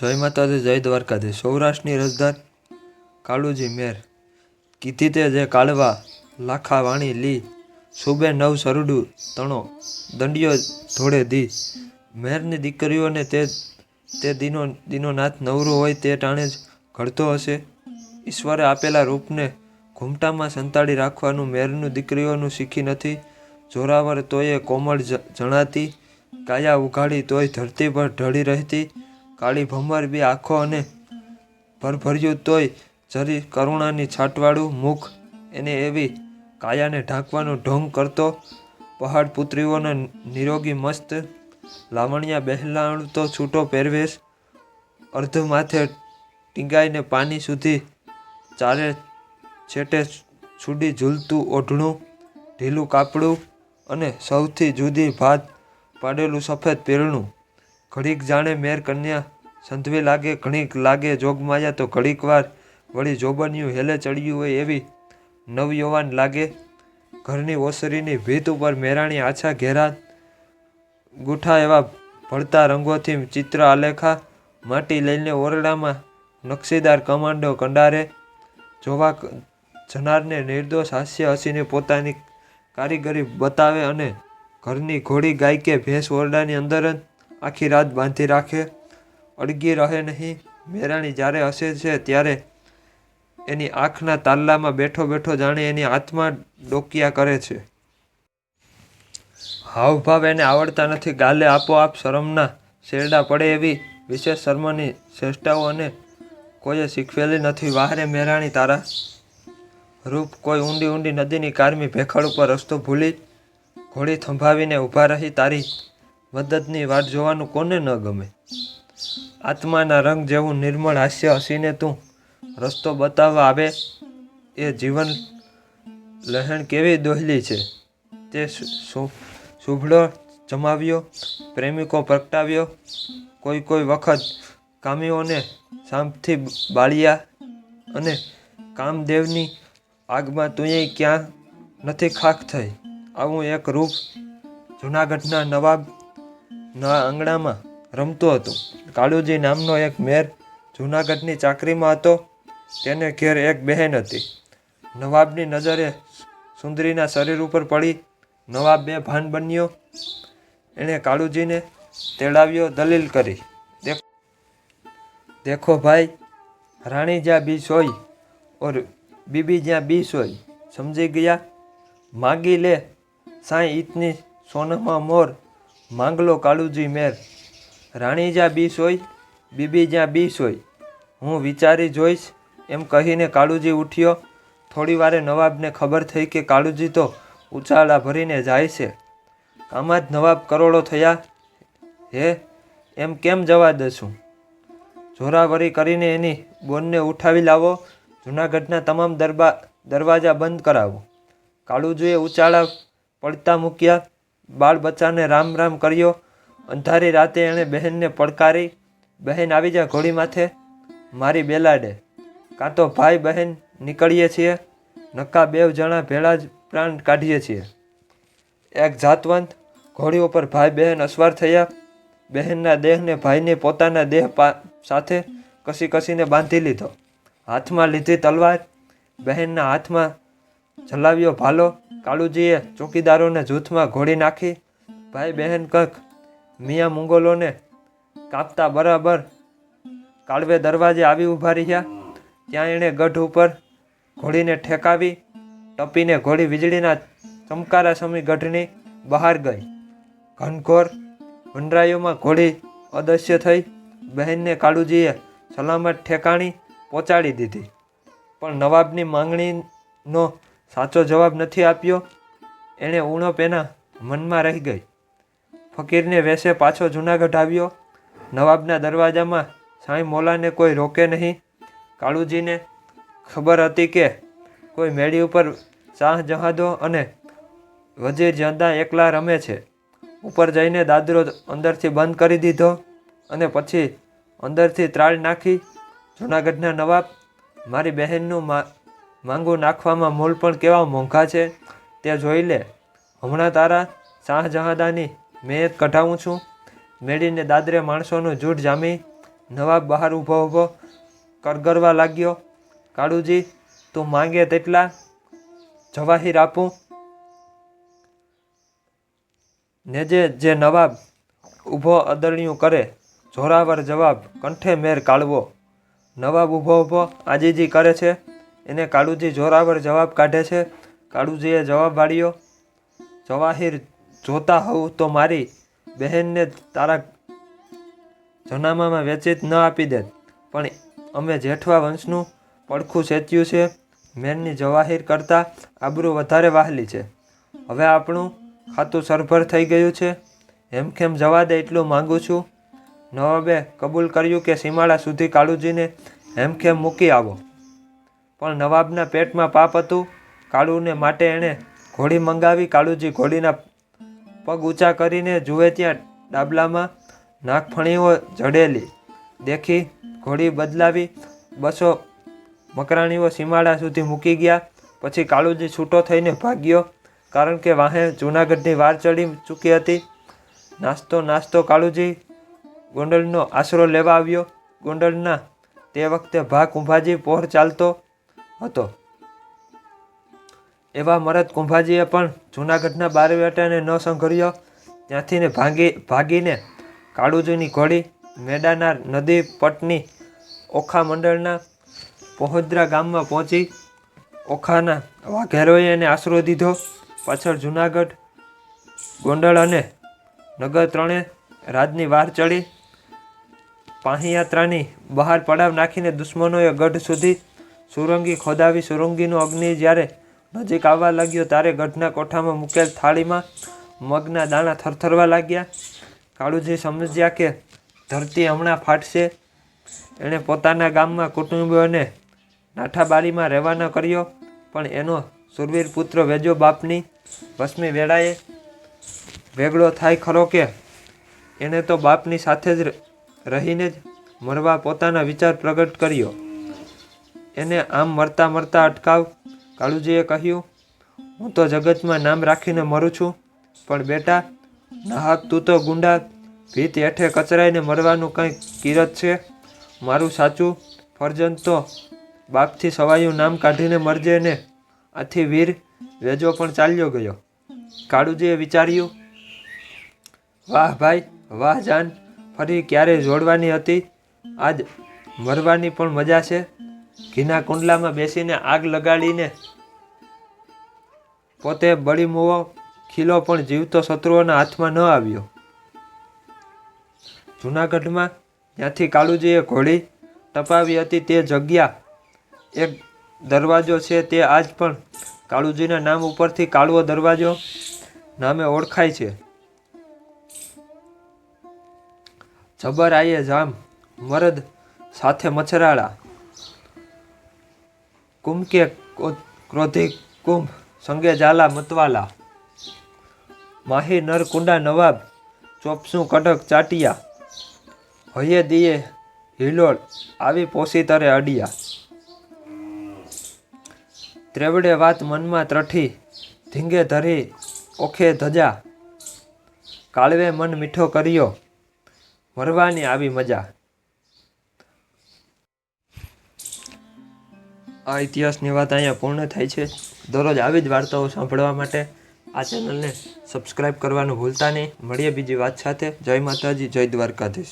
જય માતાજી, જય દ્વારકાધીશ. સૌરાષ્ટ્રની રજદાર કાળુજી મેર. કીધી તે જે કાળવા લાખા વાણી લી, સુબે નવ સરડું તણો દંડિયો ધોળે દી. મેરની દીકરીઓને તે તે દિનો દિનો નાથ નવરો હોય તે ટાણે જ ઘડતો હશે. ઈશ્વરે આપેલા રૂપને ઘૂમટામાં સંતાડી રાખવાનું મેરનું દીકરીઓનું શીખી નથી. જોરાવર તોય કોમળ જણાતી, કાયા ઉઘાડી તોય ધરતી પર ઢળી રહેતી. કાળી ભમર બી આંખો અને ભરભર્યું તોય જરી કરુણાની છાટવાળું મુખ એને એવી કાયાને ઢાંકવાનો ઢોંગ કરતો, પહાડ પુત્રીઓને નિરોગી મસ્ત, લાવણ્યા બહેલાણતો છૂટો પહેરવેશ, અર્ધ માથે ટીંગાઈને પાણી સુધી ચારે છેટે છૂડી ઝૂલતું ઓઢણું, ઢીલું કાપડું અને સૌથી જુદી ભાત પાડેલું સફેદ પેરણું. ઘડીક જાણે મેર કન્યા સંધવી લાગે ઘણીક લાગે જોગમાયા તો ઘડીક વાર વળી જોબન્યું હેલે ચડ્યું હોય એવી નવયૌવાન લાગે. ઘરની ઓસરીની ભીત ઉપર મેરાણી આછા ઘેરા ગુઠા એવા ભળતા રંગોથી ચિત્ર આલેખા માટી લઈને ઓરડામાં નકશીદાર કમાન્ડો કંડારે. જોવા જનારને નિર્દોષ હાસ્ય હસીને પોતાની કારીગરી બતાવે અને ઘરની ઘોડી ગાય કે ભેંસ ઓરડાની અંદર જ આખી રાત બાંધી રાખે. અડગી રહે નહીં. મેરાણી જ્યારે હસે છે ત્યારે એની આંખના તાલ્લામાં બેઠો બેઠો જાણે એની આત્મા ડોકિયા કરે છે. હાવભાવ એને આવડતા નથી. ગાલે આપોઆપ શરમના શેરડા પડે એવી વિશેષ શર્મની શ્રેષ્ઠાઓ અને કોઈએ શીખવેલી નથી. વાહરે મેરાણી તારા રૂપ કોઈ ઊંડી ઊંડી નદીની કારમી ભેખડ ઉપર રસ્તો ભૂલી ઘોડી થંભાવીને ઊભા રહી. તારી મદદની વાટ જોવાનું કોને ન ગમે? આત્માના રંગ જેવું નિર્મળ હાસ્ય હસીને તું રસ્તો બતાવવા આવે, એ જીવન લહેણ કેવી દોહલી છે? તે સુ- જમાવ્યો, પ્રેમિકો પ્રગટાવ્યો, કોઈ કોઈ વખત કામીઓને સામથી બાળ્યા અને કામદેવની આગમાં તુંય ક્યાં નથી ખાખ થઈ? આવું એક રૂપ જૂનાગઢના નવાબના આંગણામાં રમતો હતો. કાળુજી નામનો એક મેર જૂનાગઢની ચાકરીમાં હતો. તેને ઘેર એક બહેન હતી. નવાબની નજરે સુંદરીના શરીર ઉપર પડી. નવાબ બે ભાન બન્યો. એણે કાળુજીને તેડાવ્યો, દલીલ કરી. દેખો ભાઈ, રાણી જ્યાં બીસ હોય ઓર બીબી જ્યાં બીસ હોય, સમજી ગયા? માગી લે, સાંઈ ઈતની સોનામાં મોર. માંગલો કાળુજી મેર રાણી જ્યાં બીસ હોય, બીબી જ્યાં બીસ હોય, હું વિચારી જોઈશ, એમ કહીને કાળુજી ઉઠ્યો. થોડી વારે નવાબને ખબર થઈ કે કાળુજી તો ઉછાળા ભરીને જાય છે. આમાં જ નવાબ કરોડો થયા. હે, એમ કેમ જવા દઈશું? જોરાવરી કરીને એની બોનને ઉઠાવી લાવો. જૂનાગઢના તમામ દરબા, દરવાજા બંધ કરાવો. કાળુજીએ ઉચાળા પડતા મૂક્યા. બાળ બચ્ચાને રામ રામ કર્યો. અંધારી રાતે એણે બહેનને પડકારી, બહેન આવી જા ઘોડી માથે, મારી બેલાડે. કાં તો ભાઈ બહેન નીકળીએ છીએ નક્કા બેવ જણા ભેળા જ પ્રાણ કાઢીએ છીએ. એક જાતવંત ઘોડી ઉપર ભાઈ બહેન અસવાર થયા. બહેનના દેહને ભાઈને પોતાના દેહ સાથે કસી કસીને બાંધી લીધો. હાથમાં લીધી તલવાર, બહેનના હાથમાં જલાવ્યો ભાલો. કાળુજીએ ચોકીદારોને જૂથમાં ઘોડી નાખી. ભાઈ બહેન કંઈક મિયા મુંગોલોને કાપતા બરાબર કાળવે દરવાજે આવી ઊભા રહ્યા. ત્યાં એણે ગઢ ઉપર ઘોડીને ઠેકાવી, ટપીને ઘોડી વીજળીના ચમકારા સમી ગઢની બહાર ગઈ. ઘનઘોર વનરાયોમાં ઘોડી અદશ્ય થઈ બહેનને કાળુજીએ સલામત ઠેકાણી પહોંચાડી દીધી. પણ નવાબની માંગણીનો સાચો જવાબ નથી આપ્યો. એણે ઉણપ એના મનમાં રહી ગઈ. ફકીરને વેશે પાછો જૂનાગઢ આવ્યો. નવાબના દરવાજામાં સાંઈ મોલાને કોઈ રોકે નહીં. કાળુજીને ખબર હતી કે કોઈ મેળી ઉપર શાહ જહાદો અને વજીર જંદા એકલા રમે છે. ઉપર જઈને દાદરો અંદરથી બંધ કરી દીધો અને પછી અંદરથી ત્રાળ નાખી. જૂનાગઢના નવાબ, મારી બહેનનું માંગુ નાખવામાં મૂલ પણ કેવા મોંઘા છે? તે જોઈ લે. હમણાં તારા શાહજહાદાની મેં કઢાવું છું. મેળીને દાદરે માણસોનું જૂઠ જામી, નવાબ બહાર ઊભો ઊભો કરગરવા લાગ્યો. કાળુજી, તું માંગે તેટલા જવાહીર આપું. ને જે જે નવાબ ઊભો અદળિયું કરે, જોરાવર જવાબ, કંઠે મેર કાઢવો નવાબ ઊભો ઊભો, આજીજી કરે છે. એને કાળુજી જોરાવર જવાબ કાઢે છે. કાળુજીએ જવાબ વાળ્યો, જવાહીર જોતા હોઉં તો મારી બહેનને તારા જનામામાં વેચિત ન આપી દે પણ અમે જેઠવા વંશનું પડખું સેચ્યું છે. મેનની જવાહીર કરતાં આબરૂ વધારે વહાલી છે. હવે આપણું ખાતું સરભર થઈ ગયું છે. હેમખેમ જવા દે એટલું માંગુ છું? નવાબે કબૂલ કર્યું કે સીમાડા સુધી કાળુજીને હેમખેમ મૂકી આવો? પણ નવાબના પેટમાં પાપ હતું. કાળુને માટે એણે ઘોડી મંગાવી કાળુજી ઘોડીના પગ ઊંચા કરીને જુએ ત્યાં ડાબલામાં નાગફણીઓ જડેલી. દેખી ઘોડી બદલાવી બસો મકરાણીઓ સીમાડા સુધી મૂકી ગયા. પછી કાળુજી છૂટો થઈને ભાગ્યો કારણ કે વાહે જૂનાગઢની વાર ચડી ચૂકી હતી. નાસ્તો નાસ્તો કાળુજી ગોંડલનો આશરો લેવા આવ્યો. ગોંડલના તે વખતે ભા કુંભાજી પહોર ચાલતો હતો. એવા મરદ કુંભાજીએ પણ જૂનાગઢના બારવેટાને ન સંઘર્યો. ત્યાંથીને ભાંગી ભાગી ભાગીને કાળુજીની ઘોડી મેડાના નદી પટની ઓખા મંડળના પહોદરા ગામમાં પહોંચી ઓખાના વાઘેરોએ એને આશરો દીધો. પાછળ જૂનાગઢ ગોંડલ અને નગર ત્રણે રાજની વાર ચડી. પાહીયાત્રાની બહાર પડાવ નાખીને દુશ્મનોએ ગઢ સુધી સુરંગી ખોદાવી સુરંગીનો અગ્નિ જ્યારે નજીક આવવા લાગ્યો ત્યારે ગઢના કોઠામાં મૂકેલ થાળીમાં મગના દાણા થરથરવા લાગ્યા. કાળુજી સમજ્યા કે ધરતી હમણાં ફાટશે. એણે પોતાના ગામમાં કુટુંબીઓને નાઠાબારીમાં રહેવાનો કર્યો, પણ એનો સુરવીર પુત્ર વેજો બાપની વસમી વેળાએ વેગળો થાય ખરો કે એણે તો બાપની સાથે જ રહીને જ મરવા પોતાના વિચાર પ્રગટ કર્યો. એને આમ મરતા મરતા અટકાવ કાળુજીએ કહ્યું, હું તો જગતમાં નામ રાખીને મરું છું, પણ બેટા, નાહક, તું તો ગુંડા, ભીત હેઠે કચરાઈને મરવાનું કંઈ કિરત છે. મારું સાચું ફરજન તો બાપથી સવાયું નામ કાઢીને મરજે ને આથી વીર વેજો પણ ચાલ્યો ગયો. કાળુજીએ વિચાર્યું, વાહ ભાઈ, વાહ જાન, ફરી ક્યારે જોડવાની હતી? આજ મરવાની પણ મજા છે. ઘીના કુંડલામાં બેસીને આગ લગાડીને પોતે બળી મોવો ખીલો પણ જીવતો શત્રુઓના હાથમાં ન આવ્યો. જૂનાગઢમાં જ્યાંથી કાળુજીએ ઘોડી ટપાવી હતી તે જગ્યા. એક દરવાજો છે તે આજ પણ કાળુજીના નામ ઉપરથી કાળવો દરવાજો નામે ઓળખાય છે. જબર આયે જામ, મરદ સાથે મછરાળા. કુંભ કે કો- કુંભ, સંગે જાલા મતવાલા. માહી નર કુંડા નવાબ, ચોપસું કડક ચાટિયા. હયે દિયે હિલોળ, આવી પોસી તરે અડિયા. ત્રેવડે વાત મનમાં ત્રઠી, ધીંગે ધરી, ઓખે ધજા. કાળવે મન મીઠો કર્યો, મરવાની આવી મજા. આ ઇતિહાસની વાત અહીંયા પૂર્ણ થાય છે. દરરોજ આવી જ વાર્તાઓ સાંભળવા માટે આ ચેનલને સબસ્ક્રાઈબ કરવાનું ભૂલતા નહીં. મળીએ બીજી વાત સાથે. જય માતાજી, જય દ્વારકાધીશ.